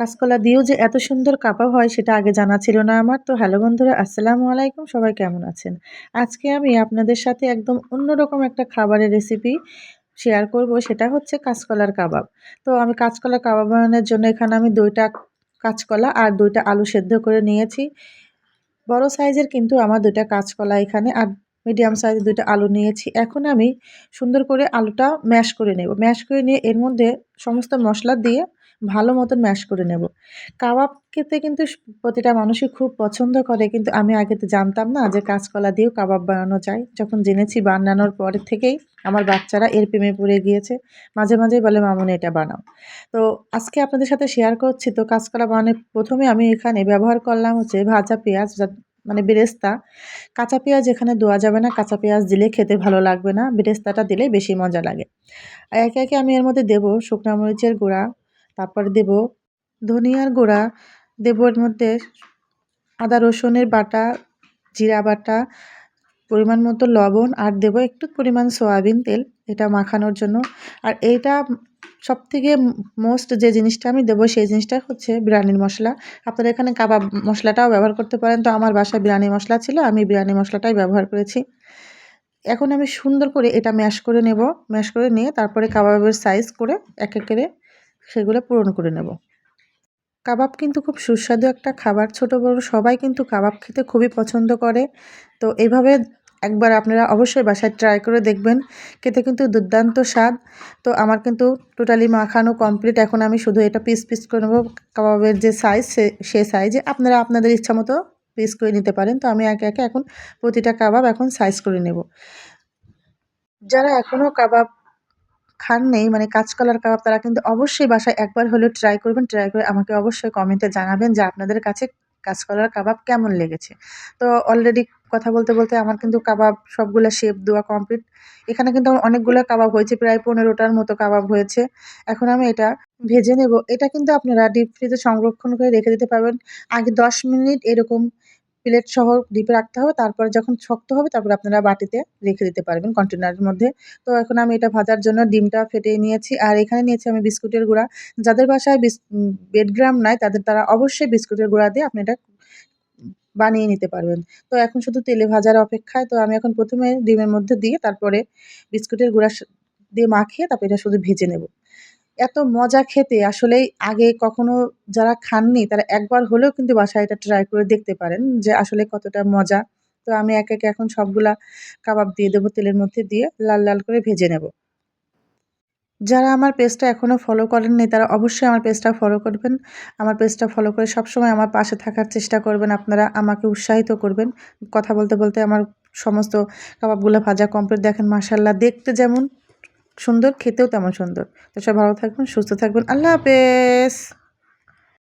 কাঁচকলা দিয়েও যে এত সুন্দর কাবাব হয় সেটা আগে জানা ছিল না আমার। তো হ্যালো বন্ধুরা, আসসালামু আলাইকুম, সবাই কেমন আছেন? আজকে আমি আপনাদের সাথে একদম অন্যরকম একটা খাবারের রেসিপি শেয়ার করব, সেটা হচ্ছে কাঁচকলার কাবাব। তো আমি কাঁচকলার কাবাব বানানোর জন্য এখানে আমি দুইটা কাঁচকলা আর দুইটা আলু সেদ্ধ করে নিয়েছি। বড় সাইজের কিন্তু আমার দুইটা কাঁচকলা এখানে আর মিডিয়াম সাইজের দুইটা আলু নিয়েছি। এখন আমি সুন্দর করে আলুটা ম্যাশ করে নেব। ম্যাশ করে নিয়ে এর মধ্যে সমস্ত মশলা দিয়ে ভালো মতন ম্যাশ করে নেব। কাবাব খেতে কিন্তু প্রতিটা মানুষই খুব পছন্দ করে, কিন্তু আমি আগে তো জানতাম না যে কাঁচকলা দিয়েও কাবাব বানানো যায়। যখন জেনেছি বানানোর পরে থেকেই আমার বাচ্চারা এর প্রেমে পড়ে গিয়েছে। মাঝে মাঝেই বলে, মামনি, এটা বানাও। তো আজকে আপনাদের সাথে শেয়ার করছি। তো কাঁচকলা বানানোর প্রথমে আমি এখানে ব্যবহার করলাম হচ্ছে ভাজা পেঁয়াজ মানে বেরেস্তা। কাঁচা পেঁয়াজ এখানে দেওয়া যাবে না। কাঁচা পেঁয়াজ দিলে খেতে ভালো লাগবে না। বেরেস্তাটা দিলে বেশি মজা লাগে। একে একে আমি এর মধ্যে দেবো শুকনো মরিচের গুঁড়া তারপরে দেব ধনিয়ার গুঁড়া। দেব এর মধ্যে আদা রসুনের বাটা, জিরা বাটা, পরিমাণ মতো লবণ আর দেব একটু পরিমাণ সয়াবিন তেল এটা মাখানোর জন্য। আর এইটা সব থেকে মোস্ট যে জিনিসটা আমি দেবো সেই জিনিসটা হচ্ছে বিরিয়ানির মশলা। আপনারা এখানে কাবাব মশলাটাও ব্যবহার করতে পারেন। তো আমার বাসায় বিরিয়ানি মশলা ছিল, আমি বিরিয়ানি মশলাটাই ব্যবহার করেছি। এখন আমি সুন্দর করে এটা ম্যাশ করে নেব। ম্যাশ করে নিয়ে তারপরে কাবাবের সাইজ করে এক এক করে সেগুলো পূরণ করে নেব। কাবাব কিন্তু খুব সুস্বাদু একটা খাবার। ছোট, বড় সবাই কিন্তু কাবাব খেতে খুবই পছন্দ করে। তো এইভাবে একবার আপনারা অবশ্যই বাসায় ট্রাই করে দেখবেন। খেতে কিন্তু দুর্দান্ত স্বাদ। তো আমার কিন্তু টোটালি মাখানো কমপ্লিট এখন আমি শুধু এটা পিস পিস করে নেব। কাবাবের যে সাইজ সে সাইজে আপনারা আপনাদের ইচ্ছা মতো পিস করে নিতে পারেন। তো আমি একে একে এখন প্রতিটা কাবাব এখন সাইজ করে নেব। যারা এখনও কাবাব খান নেই মানে কাঁচকলার কাবাব তারা কিন্তু অবশ্যই বাসায় একবার হলেও ট্রাই করবেন ট্রাই করে আমাকে অবশ্যই কমেন্টে জানাবেন যে আপনাদের কাছে কাঁচকলার কাবাব কেমন লেগেছে। তো অলরেডি কথা বলতে বলতে আমার কিন্তু কাবাব সবগুলো শেপ দেওয়া কমপ্লিট এখানে কিন্তু আমার অনেকগুলো কাবাব হয়েছে, প্রায় পনেরোটার মতো কাবাব হয়েছে। এখন আমি এটা ভেজে নেব। এটা কিন্তু আপনারা ডিপ ফ্রিজে সংরক্ষণ করে রেখে দিতে পারবেন। আগে দশ মিনিট এরকম প্লেট সহ ডিপে রাখতে হবে, তারপরে যখন শক্ত হবে তারপরে আপনারা বাটিতে রেখে দিতে পারবেন কন্টেনারের মধ্যে। তো এখন আমি এটা ভাজার জন্য ডিমটা ফেটে নিয়েছি, আর এখানে নিয়েছি আমি বিস্কুটের গুঁড়া। যাদের বাসায় বিস বেডগ্রাম নাই, তাদের তারা অবশ্যই বিস্কুটের গুঁড়া দিয়ে আপনি এটা বানিয়ে নিতে পারবেন। তো এখন শুধু তেলে ভাজার অপেক্ষায়, তো আমি এখন প্রথমে ডিমের মধ্যে দিয়ে তারপরে বিস্কুটের গুঁড়া দিয়ে মাখিয়ে তারপরে এটা শুধু ভেজে নেব। এত মজা খেতে আসলেই আগে কখনো যারা খাননি তারা একবার হলেও কিন্তু বাসায় এটা ট্রাই করে দেখতে পারেন যে আসলে কতটা মজা। তো আমি এক একে এখন সবগুলা কাবাব দিয়ে দেবো তেলের মধ্যে দিয়ে, লাল লাল করে ভেজে নেব। যারা আমার পেজটা এখনও ফলো করেননি তারা অবশ্যই আমার পেজটা ফলো করবেন। আমার পেজটা ফলো করে সবসময় আমার পাশে থাকার চেষ্টা করবেন। আপনারা আমাকে উৎসাহিত করবেন। কথা বলতে বলতে আমার সমস্ত কাবাবগুলো ভাজা কমপ্লিট দেখেন মাসাল্লাহ দেখতে যেমন সুন্দর খেতেও তেমন সুন্দর। তো সব ভালো থাকবেন সুস্থ থাকবেন। আল্লাহ হাফেজ।